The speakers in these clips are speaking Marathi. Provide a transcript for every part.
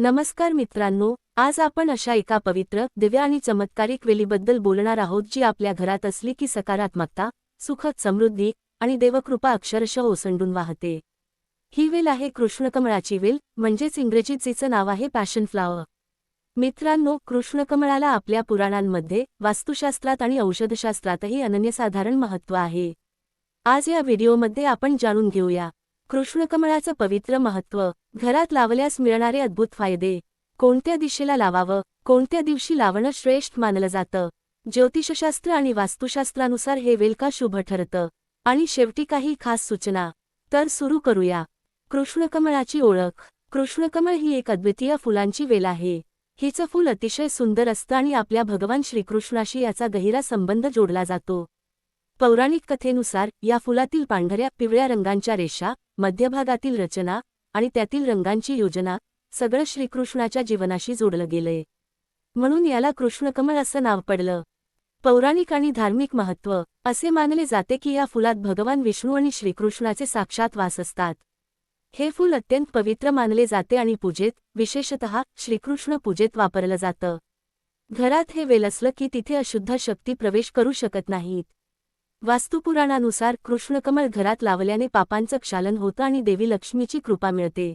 नमस्कार मित्रांनो आज आपण अशा एका पवित्र दिव्य आणि चमत्कारिक वेलीबद्दल बोलणार आहोत जी आपल्या घरात असली की सकारात्मकता सुखद समृद्धी आणि देवकृपा अक्षरशः ओसंडून वाहते. ही वेल आहे कृष्णकमळाची वेल म्हणजेच इंग्रजीत जिचं नाव आहे पॅशन फ्लावर मित्रांनो कृष्णकमळाला आपल्या पुराणांमध्ये वास्तुशास्त्रात आणि औषधशास्त्रातही अनन्यसाधारण महत्त्व आहे. आज या व्हिडिओमध्ये आपण जाणून घेऊया. कृष्णकमळाचं पवित्र महत्त्व घरात लावल्यास मिळणारे अद्भुत फायदे. कोणत्या दिशेला लावावं? कोणत्या दिवशी लावणं श्रेष्ठ मानलं जातं? ज्योतिषशास्त्र आणि वास्तुशास्त्रानुसार हे वेलका शुभ ठरतं? आणि शेवटी काही खास सूचना. तर सुरू करूया. कृष्णकमळाची ओळख. कृष्णकमळ ही एक अद्वितीय फुलांची वेल आहे. हिचं फूल अतिशय सुंदर असतं आणि आपल्या भगवान श्रीकृष्णाशी याचा गहिरा संबंध जोडला जातो. पौराणिक कथेनुसार या फुलातील पांढऱ्या पिवळ्या रंगांच्या रेषा मध्यभागातील रचना आणि त्यातील रंगांची योजना सगळं श्रीकृष्णाच्या जीवनाशी जोडलं गेलंय. म्हणून याला कृष्णकमळ असं नाव पडलं. पौराणिक आणि धार्मिक महत्त्व असे मानले जाते की या फुलात भगवान विष्णू आणि श्रीकृष्णाचे साक्षात वास असतात. हे फूल अत्यंत पवित्र मानले जाते आणि पूजेत विशेषतः श्रीकृष्ण पूजेत वापरलं जातं. घरात हे वेल असलं की तिथे अशुद्ध शक्ती प्रवेश करू शकत नाहीत. वास्तुपुराणानुसार कृष्णकमळ घरात लावल्याने पापांचं क्षालन होतं आणि देवी लक्ष्मीची कृपा मिळते.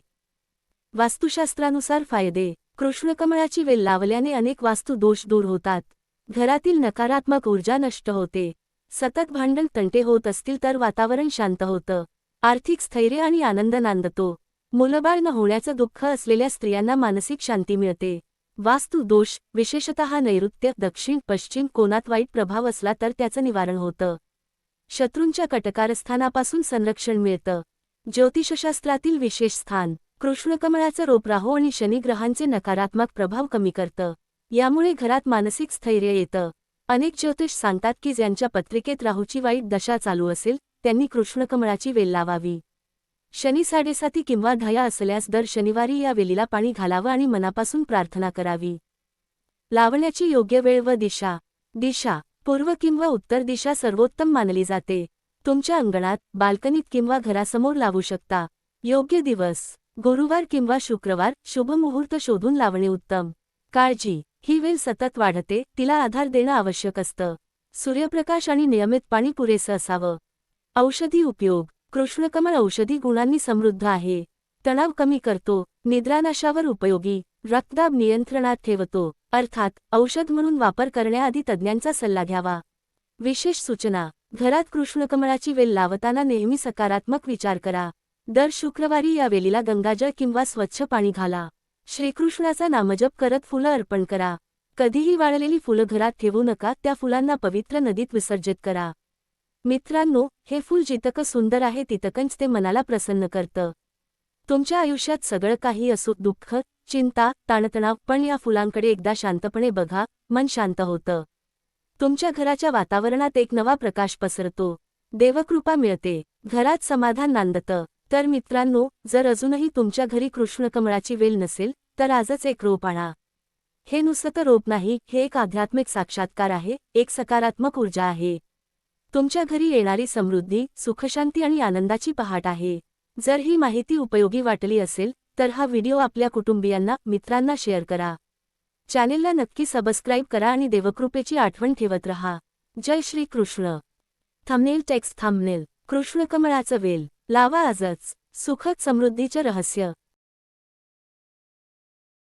वास्तुशास्त्रानुसार फायदे. कृष्णकमळाची वेल लावल्याने अनेक वास्तू दोष दूर होतात. घरातील नकारात्मक ऊर्जा नष्ट होते. सतत भांडण तंटे होत असतील तर वातावरण शांत होतं. आर्थिक स्थैर्य आणि आनंद नांदतो. मुलबाळ न होण्याचं दुःख असलेल्या स्त्रियांना मानसिक शांती मिळते. वास्तू दोष विशेषतः नैऋत्य दक्षिण पश्चिम कोणात वाईट प्रभाव असला तर त्याचं निवारण होतं. शत्रूंच्या कटकारस्थानापासून संरक्षण मिळतं. ज्योतिषशास्त्रातील विशेष स्थान कृष्णकमळाचं रोप राहू आणि शनिग्रहांचे नकारात्मक प्रभाव कमी करतं. यामुळे घरात मानसिक स्थैर्य येतं. अनेक ज्योतिष सांगतात की ज्यांच्या पत्रिकेत राहूची वाईट दशा चालू असेल त्यांनी कृष्णकमळाची वेल लावावी. शनी साडेसाती किंवा ढया असल्यास दर शनिवारी या वेलीला पाणी घालावं आणि मनापासून प्रार्थना करावी. लावण्याची योग्य वेळ व दिशा. दिशा. पूर्व किंवा उत्तर दिशा सर्वोत्तम मानली जाते. तुमच्या अंगणात बाल्कनीत किंवा घरासमोर लावू शकता. योग्य दिवस गुरुवार किंवा शुक्रवार शुभ मुहूर्त शोधून लावणे उत्तम. काळजी ही वेल सतत वाढते तिला आधार देणं आवश्यक असतं. सूर्यप्रकाश आणि नियमित पाणी पुरेसं असावं. औषधी उपयोग कृष्णकमळ औषधी गुणांनी समृद्ध आहे. तणाव कमी करतो निद्रानाशावर उपयोगी. रक्तदाब नियंत्रणात ठेवतो अर्थात औषध म्हणून वापर करण्याआधी तज्ज्ञांचा सल्ला घ्यावा. विशेष सूचना घरात कृष्णकमळाची वेल लावताना नेहमी सकारात्मक विचार करा. दर शुक्रवारी या वेलीला गंगाजळ किंवा स्वच्छ पाणी घाला. श्रीकृष्णाचा नामजप करत फुलं अर्पण करा. कधीही वाळलेली फुलं घरात ठेवू नका त्या फुलांना पवित्र नदीत विसर्जित करा. मित्रांनो हे फूल जितकं सुंदर आहे तितकंच ते मनाला प्रसन्न करतं. तुमच्या आयुष्यात सगळं काही असो दुःख चिंता ताणतणाव पण या फुलांकडे एकदा शांतपणे बघा मन शांत होतं. तुमच्या घराच्या वातावरणात एक नवा प्रकाश पसरतो. देवकृपा मिळते. घरात समाधान नांदतं. तर मित्रांनो जर अजूनही तुमच्या घरी कृष्णकमळाची वेल नसेल तर आजच एक रोप आणा. हे नुसतं रोप नाही हे एक आध्यात्मिक साक्षात्कार आहे एक सकारात्मक ऊर्जा आहे. तुमच्या घरी येणारी समृद्धी सुखशांती आणि आनंदाची पहाट आहे. जर ही माहिती उपयोगी वाटली असेल तर हा व्हिडिओ आपल्या कुटुंबियांना मित्रांना शेअर करा. चॅनेलला नक्की सबस्क्राईब करा आणि देवकृपेची आठवण ठेवत रहा. जय Shri Krishna. Thumbnail text thumbnail. कृष्णकमळाचं वेल. लावा आजच. सुखद समृद्धीचं रहस्य.